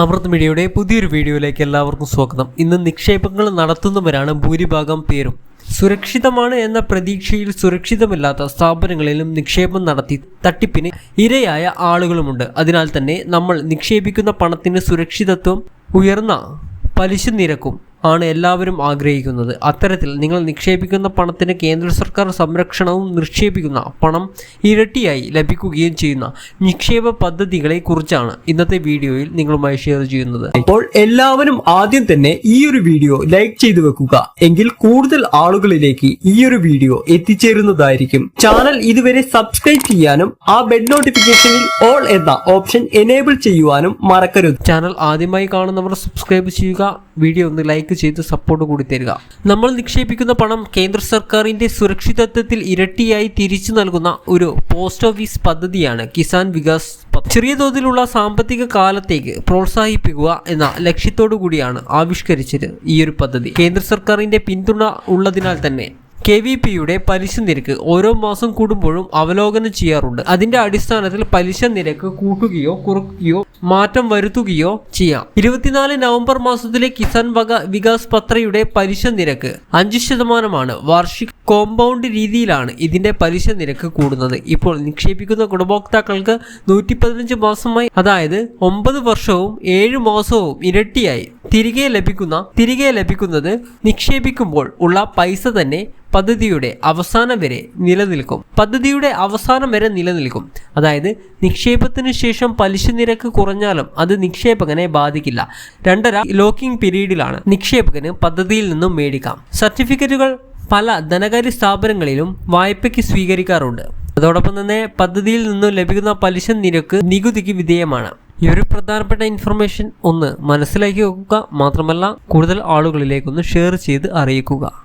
അമൃത് മീഡിയയുടെ പുതിയൊരു വീഡിയോയിലേക്ക് എല്ലാവർക്കും സ്വാഗതം. ഇന്ന് നിക്ഷേപങ്ങൾ നടത്തുന്നവരാണ് ഭൂരിഭാഗം പേരും. സുരക്ഷിതമാണ് എന്ന പ്രതീക്ഷയിൽ സുരക്ഷിതമില്ലാത്ത സ്ഥാപനങ്ങളിലും നിക്ഷേപം നടത്തി തട്ടിപ്പിന് ഇരയായ ആളുകളുമുണ്ട്. അതിനാൽ തന്നെ നമ്മൾ നിക്ഷേപിക്കുന്ന പണത്തിന് സുരക്ഷിതത്വം ഉയർന്ന പലിശ നിരക്കും ആണ് എല്ലാവരും ആഗ്രഹിക്കുന്നത്. അത്തരത്തിൽ നിങ്ങൾ നിക്ഷേപിക്കുന്ന പണത്തിന് കേന്ദ്ര സർക്കാർ സംരക്ഷണവും നിക്ഷേപിക്കുന്ന പണം ഇരട്ടിയായി ലഭിക്കുകയും ചെയ്യുന്ന നിക്ഷേപ പദ്ധതികളെ കുറിച്ചാണ് ഇന്നത്തെ വീഡിയോയിൽ നിങ്ങളുമായി ഷെയർ ചെയ്യുന്നത്. അപ്പോൾ എല്ലാവരും ആദ്യം തന്നെ ഈ ഒരു വീഡിയോ ലൈക്ക് ചെയ്തു വെക്കുക. എങ്കിൽ കൂടുതൽ ആളുകളിലേക്ക് ഈ ഒരു വീഡിയോ എത്തിച്ചേരുന്നതായിരിക്കും. ചാനൽ ഇതുവരെ സബ്സ്ക്രൈബ് ചെയ്യാനും ആ ബെഡ് നോട്ടിഫിക്കേഷനിൽ ഓൾ എന്ന ഓപ്ഷൻ എനേബിൾ ചെയ്യുവാനും മറക്കരുത്. ചാനൽ ആദ്യമായി കാണുന്നവർ സബ്സ്ക്രൈബ് ചെയ്യുക. വീഡിയോ ഒന്ന് ലൈക്ക് ചെയ്ത് സപ്പോർട്ട് കൂടി തരിക. നമ്മൾ നിക്ഷേപിക്കുന്ന പണം കേന്ദ്ര സർക്കാരിന്റെ സുരക്ഷിതത്വത്തിൽ ഇരട്ടിയായി തിരിച്ചു നൽകുന്ന ഒരു പോസ്റ്റ് ഓഫീസ് പദ്ധതിയാണ് കിസാൻ വികാസ് ചെറിയ തോതിലുള്ള സാമ്പത്തിക കാലത്തേക്ക് പ്രോത്സാഹിപ്പിക്കുക എന്ന ലക്ഷ്യത്തോടു കൂടിയാണ് ആവിഷ്കരിച്ചത് ഈ ഒരു പദ്ധതി. കേന്ദ്ര സർക്കാരിന്റെ പിന്തുണ ഉള്ളതിനാൽ തന്നെ കെ വി പിയുടെ പലിശ നിരക്ക് ഓരോ മാസം കൂടുമ്പോഴും അവലോകനം ചെയ്യാറുണ്ട്. അതിന്റെ അടിസ്ഥാനത്തിൽ പലിശ നിരക്ക് കൂട്ടുകയോ കുറയ്ക്കുകയോ മാറ്റം വരുത്തുകയോ ചെയ്യാം. ഇരുപത്തിനാല് നവംബർ മാസത്തിലെ കിസാൻ വക വികാസ് പത്രയുടെ പലിശ നിരക്ക് അഞ്ച് ശതമാനമാണ്. വാർഷിക കോമ്പൗണ്ട് രീതിയിലാണ് ഇതിന്റെ പലിശ നിരക്ക് കൂടുന്നത്. ഇപ്പോൾ നിക്ഷേപിക്കുന്ന ഗുണഭോക്താക്കൾക്ക് നൂറ്റി പതിനഞ്ച് മാസമായി അതായത് ഒമ്പത് വർഷവും ഏഴ് മാസവും ഇരട്ടിയായി. തിരികെ ലഭിക്കുന്ന തിരികെ ലഭിക്കുന്നത് നിക്ഷേപിക്കുമ്പോൾ ഉള്ള പൈസ തന്നെ പദ്ധതിയുടെ അവസാനം വരെ നിലനിൽക്കും. പദ്ധതിയുടെ അവസാനം വരെ നിലനിൽക്കും. അതായത് നിക്ഷേപത്തിന് ശേഷം പലിശ നിരക്ക് കുറഞ്ഞാലും അത് നിക്ഷേപകനെ ബാധിക്കില്ല. രണ്ടര ലോക്കിംഗ് പീരീഡിലാണ് നിക്ഷേപകന് പദ്ധതിയിൽ നിന്നും മേടിക്കാം. സർട്ടിഫിക്കറ്റുകൾ പല ധനകാര്യ സ്ഥാപനങ്ങളിലും വായ്പയ്ക്ക് സ്വീകരിക്കാറുണ്ട്. അതോടൊപ്പം തന്നെ പദ്ധതിയിൽ നിന്നും ലഭിക്കുന്ന പലിശ നിരക്ക് നികുതിക്ക് വിധേയമാണ്. ഈ ഒരു പ്രധാനപ്പെട്ട ഇൻഫർമേഷൻ ഒന്ന് മനസ്സിലാക്കി വെക്കുക. മാത്രമല്ല കൂടുതൽ ആളുകളിലേക്കൊന്ന് ഷെയർ ചെയ്ത് അറിയിക്കുക.